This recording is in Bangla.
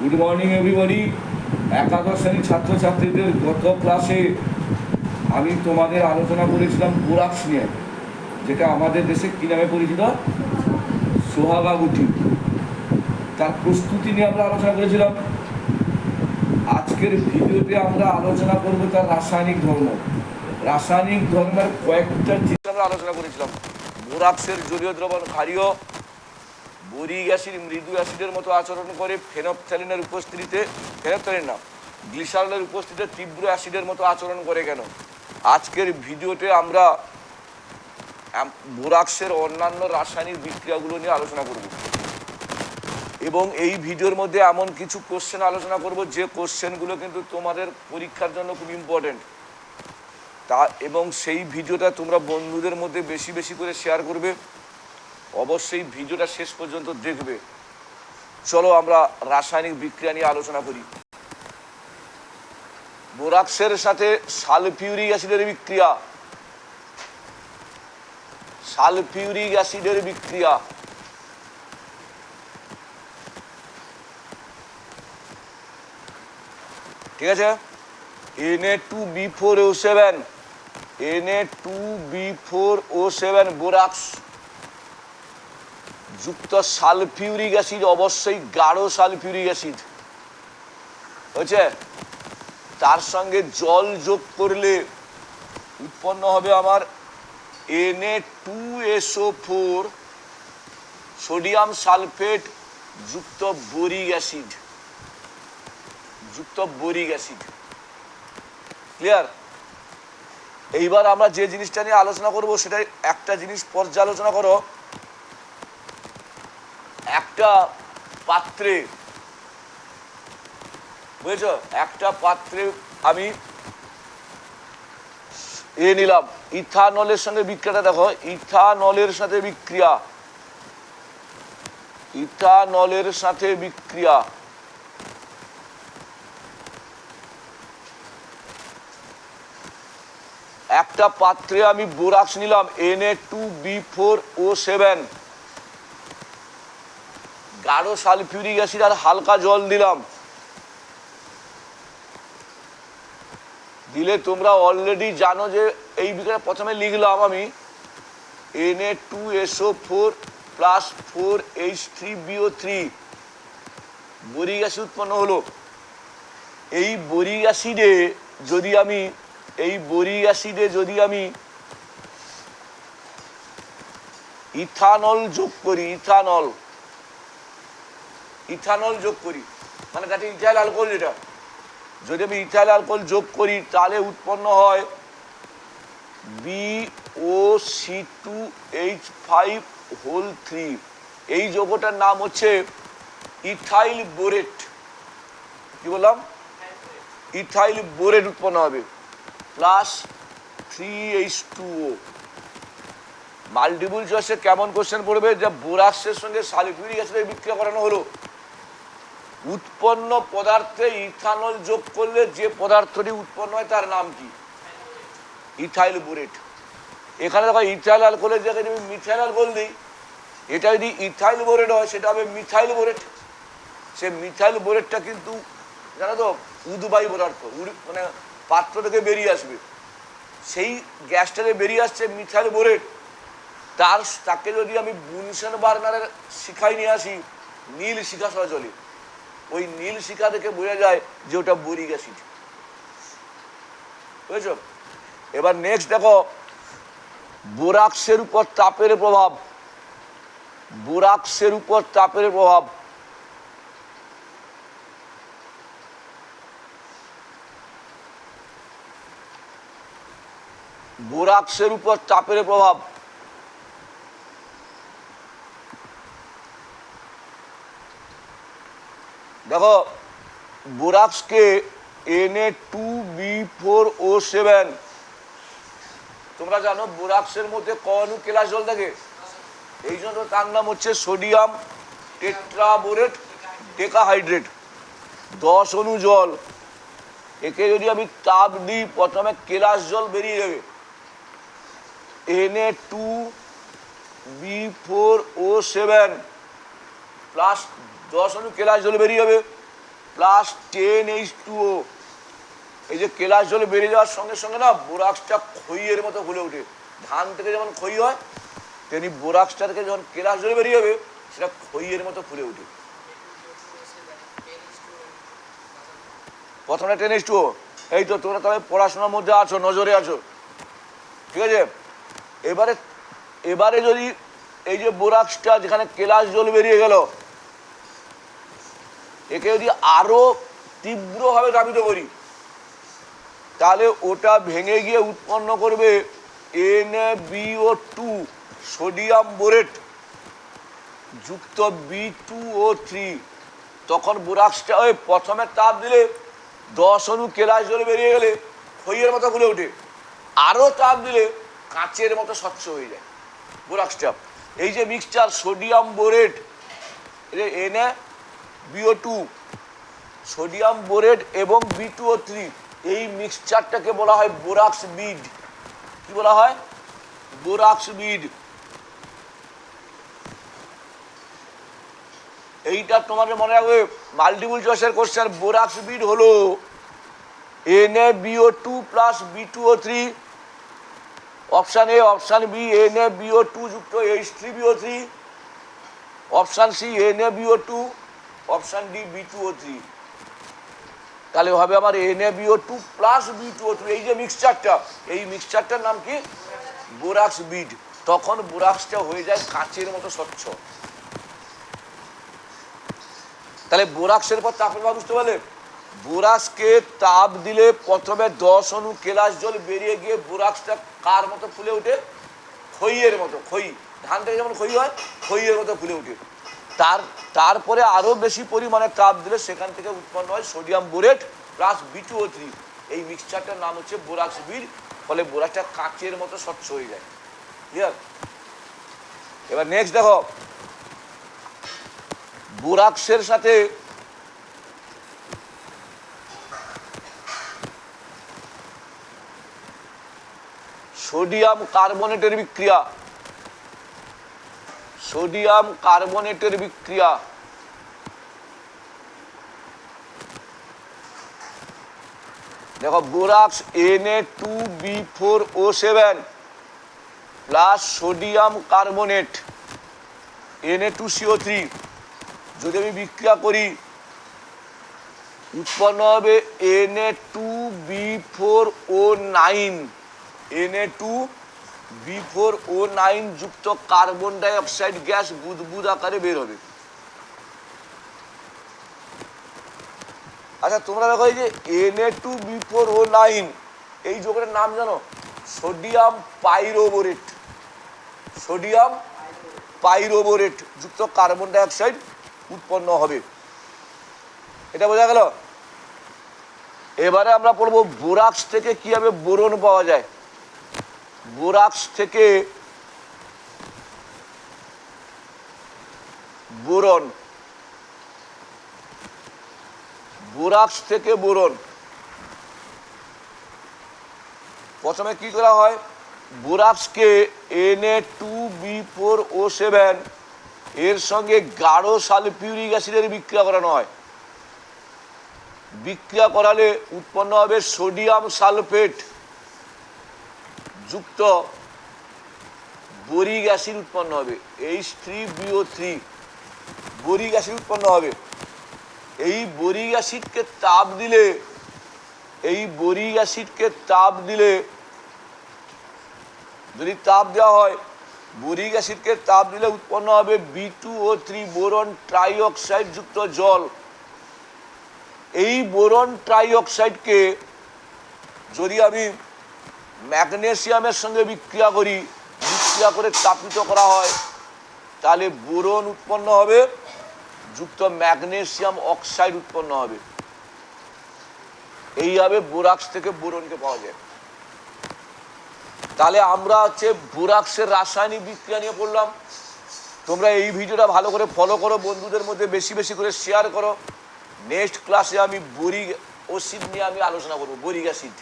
গুড মর্নিং এভরিবডি একাদশ শ্রেণির ছাত্রছাত্রীদের গত ক্লাসে আমি তোমাদের আলোচনা করেছিলাম বোরাক্স নিয়ে, যেটা আমাদের দেশে কী নামে পরিচিত? সোহাগা গুটি তার প্রস্তুতি নিয়ে আমরা আলোচনা করেছিলাম। আজকের ভিডিওতে আমরা আলোচনা করব তার রাসায়নিক ধর্ম। রাসায়নিক ধর্মের কয়েকটা জিনিস আমরা আলোচনা করেছিলাম। বোরাক্সের জলীয় দ্রবণ ক্ষারীয় বোরিক অ্যাসিড, মৃদু অ্যাসিডের মতো আচরণ করে ফেনপথ্যালিনের উপস্থিতিতে, ফেনপথ্যালিন না, গ্লিসারলের উপস্থিতিতে তীব্র অ্যাসিডের মতো আচরণ করে কেন? আজকের ভিডিওতে আমরা বোরাক্সের অন্যান্য রাসায়নিক বিক্রিয়াগুলো নিয়ে আলোচনা করব। এবং এই ভিডিওর মধ্যে এমন কিছু কোশ্চেন আলোচনা করব, যে কোশ্চেনগুলো কিন্তু তোমাদের পরীক্ষার জন্য খুব ইম্পর্টেন্ট তা, এবং সেই ভিডিওটা তোমরা বন্ধুদের মধ্যে বেশি বেশি করে শেয়ার করবে। অবশ্যই ভিডিওটা শেষ পর্যন্ত দেখবে। চলো আমরা রাসায়নিক বিক্রিয়া নিয়ে আলোচনা করি। বোরাক্সের সাথে সালফিউরিক অ্যাসিডের বিক্রিয়া। সালফিউরিক অ্যাসিডের বিক্রিয়া। ঠিক আছে? NA two B four O seven NA two B four O seven borax যুক্ত সালফিউরিক অ্যাসিড, অবশ্যই গাঢ় সালফিউরিক অ্যাসিড। হয়েছে? তার সঙ্গে জল যোগ করলে উৎপন্ন হবে আমার NA two SO four sodium sulphate যুক্ত বোরিক অ্যাসিড। যুক্ত বোরিক অ্যাসিড। ক্লিয়ার? এইবার আমরা যে জিনিসটা নিয়ে আলোচনা করব সেটা একটা জিনিস পর্যালোচনা করো। একটা পাত্রে। বুঝেছ? একটা পাত্রে আমি এ নিলাম। ইথানলের সঙ্গে বিক্রিয়াটা দেখো। ইথানলের সাথে বিক্রিয়া। ইথানলের সাথে বিক্রিয়া। একটা পাত্রে আমি বোরাক্স নিলাম। N A two B four O seven গাঢ় সালফিউরিক অ্যাসিড আর হালকা জল দিলাম। দিলে তোমরা অলরেডি জানো যে এই বিক্রিয়া প্রথমে লিখলাম আমি। N A two SO four plus four H three BO three boric acid উৎপন্ন হলো। এই বরিক অ্যাসিডে যদি আমি, এই বরিক অ্যাসিডে যদি আমি ইথানল যোগ করি, ইথানল। ইথানল যোগ করি। মানে যাতে ইথাইল অ্যালকোহল যেটা। যদি আমি ইথাইল অ্যালকোহল যোগ করি, তাহলে উৎপন্ন হয় B O C two H five whole three এই যৌগটার নাম হচ্ছে ইথাইল বোরেট। কি বললাম? ইথাইল বোরেট উৎপন্ন হবে। Plus three H two O multiple চয়েসে কেমন কোশ্চেন পড়বে? যে বোরাক্সের সঙ্গে সালফিউরিক অ্যাসিডের বিক্রিয়া করানো হলো। উৎপন্ন পদার্থে ইথানল যোগ করলে যে পদার্থটি উৎপন্ন হয় তার নাম কি? Ethyl borate. এখানে দেখো ইথাইল অ্যালকোহলের জায়গায় আমি মিথাইল অ্যালকোহল দিই, এটা যদি ইথাইল বোরেট হয়, সেটা হবে মিথাইল বোরেট। সে মিথাইল বোরেটটা কিন্তু, জানো তো, উদবায়ু পদার্থ মানে পাত্র থেকে বেরিয়ে আসবে। সেই গ্যাসটাকে বেরিয়ে আসছে মিথাইল বোরেট। তার, তাকে যদি আমি বুনসেন বার্নারের শিখায় নিয়ে আসি, নীল শিখা সহ চলে ওই নীল শিখা থেকে বোঝা যায় যে ওটা বরিক অ্যাসিড। বুঝেছ? এবার নেক্সট দেখো, বোরাক্সের উপর তাপের প্রভাব। বোরাক্সের উপর তাপের প্রভাব। বোরাক্সের উপর চাপের প্রভাব। দেখো, বোরাক্সকে NA two B four O seven তোমরা জানো বোরাক্সের মধ্যে কনু কেলাস জল থাকে? এই জন্য তার নাম হচ্ছে সোডিয়াম টেট্রাবোরেট টেকাহাইড্রেট। দশ অণু জল। একে যদি আমি তাপ দিই, প্রথমে কেলাস জল বেরিয়ে যাবে। NA two B four O seven plus দশ অণু কেলাস জল বেরিয়ে যাবে। Plus ten H two O এই যে কেলাস জল বেরিয়ে যাওয়ার সঙ্গে সঙ্গে না বোরাক্সটা খইয়ের মতো ফুলে ওঠে। ধান থেকে যেমন খই হয়, তেমনি বোরাক্সটা থেকে যখন কেলাস জল বেরিয়ে যাবে, সেটা খইয়ের মতো ফুলে ওঠে। প্রথমে টেন এইচ টু ও এই তো তোমরা তবে পড়াশোনার মধ্যে আছো, নজরে আছো। ঠিক আছে? এবারে এবারে যদি এই যে বোরাক্সটা যেখানে কেলাস জল বেরিয়ে গেল একে যদি আরও তীব্রভাবে দাবিত করি, তাহলে ওটা ভেঙে গিয়ে উৎপন্ন করবে N BO two sodium borate যুক্ত বি টু ও থ্রি তখন বোরাক্সটা ওই প্রথমে তাপ দিলে দশ অণু কেলাস জলে বেরিয়ে গেলে খইয়ের মতো ফুলে ওঠে। আরও তাপ দিলে কাঁচের মতো স্বচ্ছ হয়ে যায় বোরাক্সটা। এই যে mixture sodium borate NA BO two sodium borate এবং বি টু ও থ্রি এই মিক্সচারটাকে বলা হয় বোরাক্স বিড কি বলা হয়? বোরাক্স বিড এইটা তোমাদের মনে রাখবে মাল্টিপুল চয়েসের কোশ্চেন বোরাক্স বিড হলো N A BO two plus B two O three option A option B N A BO two যুক্ত H three BO three option C N A BO two option D B two O three তাহলে হবে আমার N A BO two plus B two O three এই যে মিক্সচারটা এই মিক্সচারটার নাম কি? বোরাক্স বিড তখন বোরাক্সটা হয়ে যায় কাঁচের মতো স্বচ্ছ। তাহলে বোরাক্সের পর ভাব বুঝতে পারলে? বোরাক্সকে তাপ দিলে প্রথমে দশ অনু কেলাস জল বেরিয়ে গিয়ে বোরাক্সটা কার মতো ফুলে ওঠে? খইয়ের মতো, খই। ধান থেকে যেমন খই হয়, খইয়ের মতো ফুলে ওঠে। তার, তারপরে আরও বেশি পরিমাণে তাপ দিলে সেখান থেকে উৎপন্ন হয় sodium borate plus O three এই মিক্সচারটার নাম হচ্ছে বোরাক্স বির ফলে বোরাক্সটা কাঁচের মতো স্বচ্ছ হয়ে যায়। ক্লিয়ার এবার নেক্সট দেখো। বোরাক্সের সাথে সোডিয়াম কার্বনেটের বিক্রিয়া। সোডিয়াম কার্বনেটের বিক্রিয়া। দেখো, borax A two B four O seven plus sodium carbonate A two CO three যদি আমি বিক্রিয়া করি, উৎপন্ন হবে N A two B four O nine N A two B four O nine যুক্ত কার্বন ডাইঅক্সাইড গ্যাস বুদবুদ আকারে বের হবে। আচ্ছা তোমরা দেখো যে N A two B four O nine এই যোগের নাম জানো? সোডিয়াম পাইরোবোরেট সোডিয়াম পাইরোবোরেট যুক্ত কার্বন ডাইঅক্সাইড উৎপন্ন হবে। এটা বোঝা গেল? এবারে আমরা পড়ব বোরাক্স থেকে কীভাবে বোরন পাওয়া যায়। বোরাক্স থেকে বোরন। বোরাক্স থেকে বুরন। প্রথমে কি করা হয়? বোরাক্সকে N A two B four O seven এর সঙ্গে গাঢ় সালফিউরিক অ্যাসিডের বিক্রিয়া করানো হয়। বিক্রিয়া করালে উৎপন্ন হবে সোডিয়াম সালফেট। যুক্ত বোরিক অ্যাসিড উৎপন্ন হবে। H three BO three boric acid উৎপন্ন হবে। এই বোরিক অ্যাসিডকে তাপ দিলে, এই বোরিক অ্যাসিডকে তাপ দিলে, যদি তাপ দেওয়া হয়, বোরিক অ্যাসিডকে তাপ দিলে উৎপন্ন হবে B two O three boron trioxide যুক্ত জল। এই বোরন ট্রাইঅক্সাইডকে যদি আমি ম্যাগনেসিয়ামের সঙ্গে বিক্রিয়া করি, বিক্রিয়া করে তাপিত করা হয়, তাহলে বোরন উৎপন্ন হবে, যুক্ত ম্যাগনেসিয়াম অক্সাইড উৎপন্ন হবে। এইভাবে বোরাক্স থেকে বোরনকে পাওয়া যায়। তাহলে আমরা হচ্ছে বোরাক্সের রাসায়নিক বিক্রিয়া নিয়ে পড়লাম। তোমরা এই ভিডিওটা ভালো করে ফলো করো, বন্ধুদের মধ্যে বেশি বেশি করে শেয়ার করো। নেক্সট ক্লাসে আমি বরিক অ্যাসিড নিয়ে আমি আলোচনা করব, বরিক অ্যাসিড।